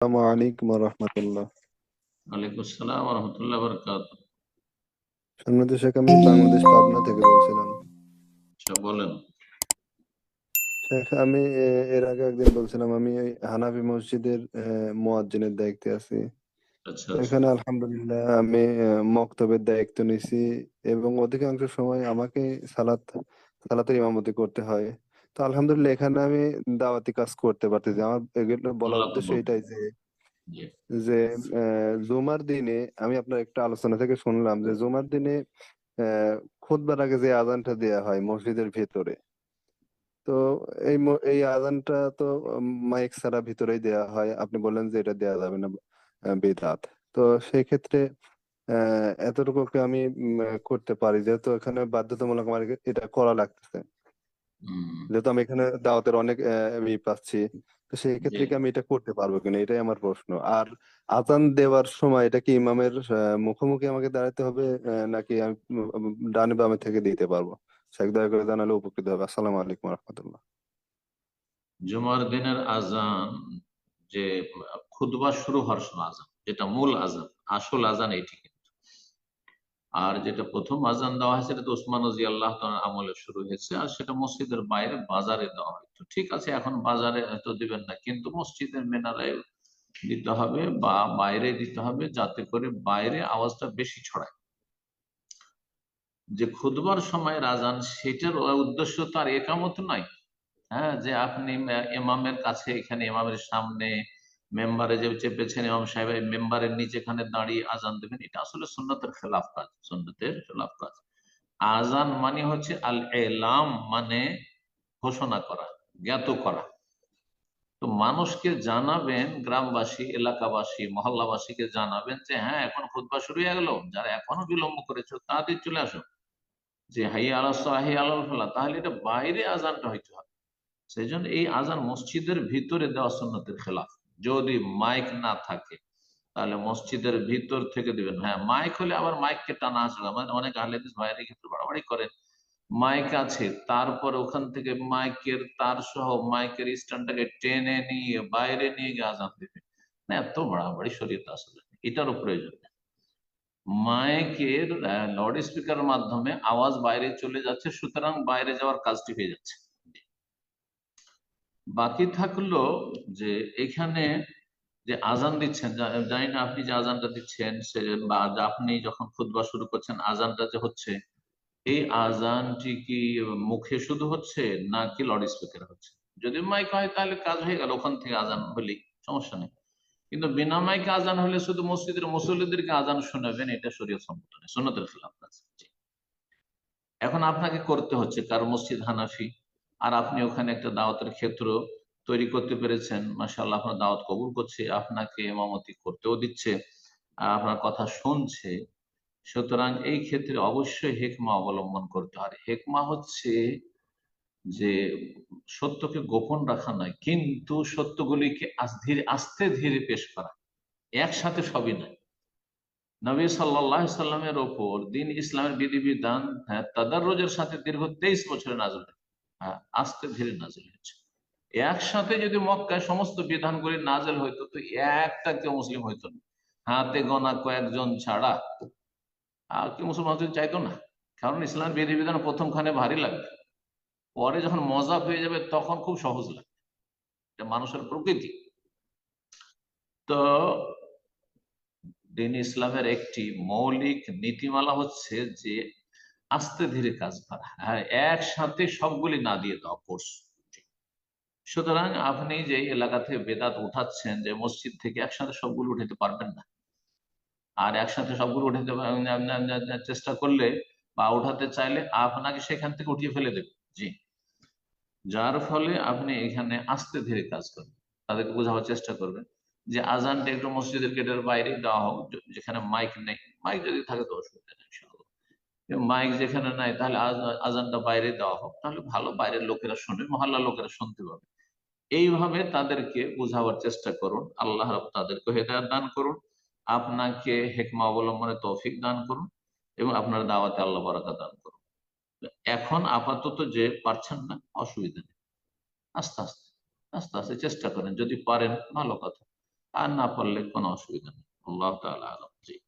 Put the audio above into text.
আসসালামু আলাইকুম রহমতুল্লাহ। ওয়ালাইকুম আসসালাম রহমতুল্লাহ বরকাত সম্মানিত শেখ আমি বাংলাদেশ পাবনা থেকে বলছিলাম আচ্ছা বলেন। শেখ আমি এর আগে একদিন বলছিলাম আমি হানাফি মসজিদের মুয়াজ্জিনের দায়িত্বে আছি। আচ্ছা এখানে আলহামদুলিল্লাহ আমি মক্তবের দায়িত্ব নিছি এবং অধিকাংশ সময় আমাকে সালাত সালাতের ইমামতি করতে হয়। তো আলহামদুলিল্লাহ এখানে আমি দাওয়াতি কাজ করতে পারতেছি। আমার এগুলো বলার উদ্দেশ্য এটাই যে যে জুমার দিনে আমি আপনার একটা আলোচনা থেকে শুনলাম যে জুমার দিনে আহ খুতবার আগে যে আজানটা দেয়া হয় মসজিদের ভেতরে তো এই এই আজানটা তো মাইক ছাড়া ভিতরেই দেয়া হয়। আপনি বললেন যে এটা দেয়া যাবে না বেদাত। তো সেই ক্ষেত্রে আহ এতটুকু আমি করতে পারি। যেহেতু এখানে বাধ্যতামূলক আমার এটা করা লাগতেছে। যেহেতু আমি এখানে দাওয়াতের অনেক পাচ্ছি তো সেই ক্ষেত্রে কি আমি এটা করতে পারব কিনা? এটাই আমার প্রশ্ন। আর আজান দেওয়ার সময় এটা কি ইমামের মুখোমুখি আমাকে দাঁড়াতে হবে নাকি আমি ডানে বামে থেকে দিতে পারব? শেখ দয়া করে জানালে উপকৃত হবে। আসসালামু আলাইকুম রহমতুল্লাহ। জুমার দিনের আজান যে খুতবা শুরু হওয়ার সময় আজান যেটা মূল আজান আসল আজান এইটি আর যেটা প্রথম আজান দেওয়া হয়, সেটা তো ওসমান রাজি আল্লাহ আমলে শুরু হয়েছে, আর সেটা মসজিদের বাইরে বাজারে দেওয়া হয়। তো ঠিক আছে, এখন বাজারে হয়তো দিবেন না, কিন্তু মসজিদের মেনারায় দিতে হবে বা বাইরে দিতে হবে, যাতে করে বাইরে আওয়াজটা বেশি ছড়ায়। যে খুদবার সময় রাজান সেটার উদ্দেশ্য তার একামত নয়। হ্যাঁ যে আপনি এমামের কাছে, এখানে এমামের সামনে মেম্বারে যে চেপেছেন ইমাম সাহেব মেম্বারের নিচে এখানে দাঁড়িয়ে আজান দেবেন, এটা আসলে সুন্নতের খেলাফ কাজ, সুন্নতের খেলাফ কাজ। আজান মানে হচ্ছে আল এলাম মানে ঘোষণা করা, জ্ঞাত করা। তো মানুষকে জানাবেন, গ্রামবাসী, এলাকাবাসী, মহল্লাবাসীকে জানাবেন যে হ্যাঁ এখন খুদবা শুরু হয়ে গেল, যারা এখনও বিলম্ব করেছ, তাদের চলে আসো যে হাই আলাহ হাই আলাল ফেলা তাহলে এটা বাইরে আজানটা হইতে হবে। সেই জন্য এই আজান মসজিদের ভিতরে দেওয়া সুন্নতের খেলাফ। যদি মাইক না থাকে, তাহলে মসজিদের ভিতর থেকে দিবেন। হ্যাঁ মাইক হলে আবার মাইককে টানা আসবে আমাদের অনেক আহলেদিস ভাইয়ের ক্ষেত্রে বাড়াবাড়ি করেন মাইক আছে, তারপর ওখান থেকে মাইকের তার সহ মাইকের স্ট্যান্ডটাকে টেনে নিয়ে বাইরে নিয়ে গিয়ে আজান দেবে। না, এত বাড়াবাড়ি শরীর আসলে এটারও প্রয়োজন নেই। মাইকের লাউড স্পিকারের মাধ্যমে আওয়াজ বাইরে চলে যাচ্ছে, সুতরাং বাইরে যাওয়ার কাজটি হয়ে যাচ্ছে। বাকি থাকল যে এখানে যে আজান দিচ্ছেন জানি না আপনি যে আজানটা দিচ্ছেন বা আপনি যখন খুতবা শুরু করছেন, আজানটা যে হচ্ছে, এই আজানটি কি মুখে শুধু হচ্ছে নাকি লাউড স্পিকার হচ্ছে? যদি মাইক হয় তাহলে কাজ হয়ে গেল, ওখান থেকে আজান হলেই, সমস্যা নেই। কিন্তু বিনা মাইকে আজান হলে শুধু মসজিদের মুসল্লিদেরকে আজান শোনাবেন, এটা শরীয় সম্মত নেই সুন্নতের খেলাফ এখন আপনাকে করতে হচ্ছে, কার মসজিদ হানাফি, আর আপনি ওখানে একটা দাওয়াতের ক্ষেত্র তৈরি করতে পেরেছেন মাসাল্লাহ আপনার দাওয়াত কবুল করছে, আপনাকে এমামতি করতেও দিচ্ছে আপনার কথা শুনছে। সুতরাং এই ক্ষেত্রে অবশ্যই হেকমা অবলম্বন করতে হয় হেকমা হচ্ছে যে সত্যকে গোপন রাখা নয়, কিন্তু সত্যগুলিকে ধীরে, আস্তে ধীরে পেশ করা। একসাথে সবই নয়। নবী সাল্লাহ সাল্লামের ওপর দিন ইসলামের বিধিবিধান হ্যাঁ তাদাররোজের সাথে দীর্ঘ তেইশ বছরে নাজল হ্যাঁ আস্তে ধীরে নাজল হয়েছে। একসাথে যদি মক্কায় সমস্ত বিধানগুলি নাজেল হইতো, তো একটা কেউ মুসলিম হইতো না। হাতে গোনা কয়েকজন ছাড়া আর কেউ মুসলমান চাইতো না। কারণ ইসলামের বিধিবিধান প্রথমখানে ভারী লাগবে। পরে যখন মজা হয়ে যাবে, তখন খুব সহজ লাগবে। এটা মানুষের প্রকৃতি। তো দিন ইসলামের একটি মৌলিক নীতিমালা হচ্ছে যে, আস্তে ধীরে কাজ করা। হ্যাঁ একসাথে সবগুলি না দিয়ে দেওয়া কোর্স সুতরাং আপনি যে এলাকা থেকে বেদাত উঠাচ্ছেন, যে মসজিদ থেকে একসাথে সবগুলো উঠাতে পারবেন না। আর একসাথে সবগুলো উঠাতে চেষ্টা করলে বা উঠাতে চাইলে আপনাকে সেখান থেকে উঠিয়ে ফেলে দেবে। জি। যার ফলে আপনি এখানে আস্তে ধীরে কাজ করবেন। তাদেরকে বোঝাবার চেষ্টা করবেন যে আজানটা একটু মসজিদের গেটের বাইরে দেওয়া হোক যেখানে মাইক নেই। মাইক যদি থাকে তো অসুবিধা নেই মাইক যেখানে নাই, তাহলে আজ- আজানটা বাইরে দেওয়া হোক। তাহলে ভালো বাইরের লোকেরা শুনবে মহল্লা লোকেরা শুনতে পাবে। এইভাবে তাদেরকে বোঝাবার চেষ্টা করুন। আল্লাহ রাব তাদেরকে হেদায়ত দান করুন। আপনাকে হেকমা অবলম্বনে তৌফিক দান করুন এবং আপনার দাওয়াতে আল্লাহ বরাকা দান করুন। এখন আপাতত যে পারছেন না, অসুবিধা নেই। আস্তে আস্তে আস্তে আস্তে চেষ্টা করেন। যদি পারেন, ভালো কথা। আর না পারলে কোনো অসুবিধা নেই। আল্লাহ তাআলা আলাম।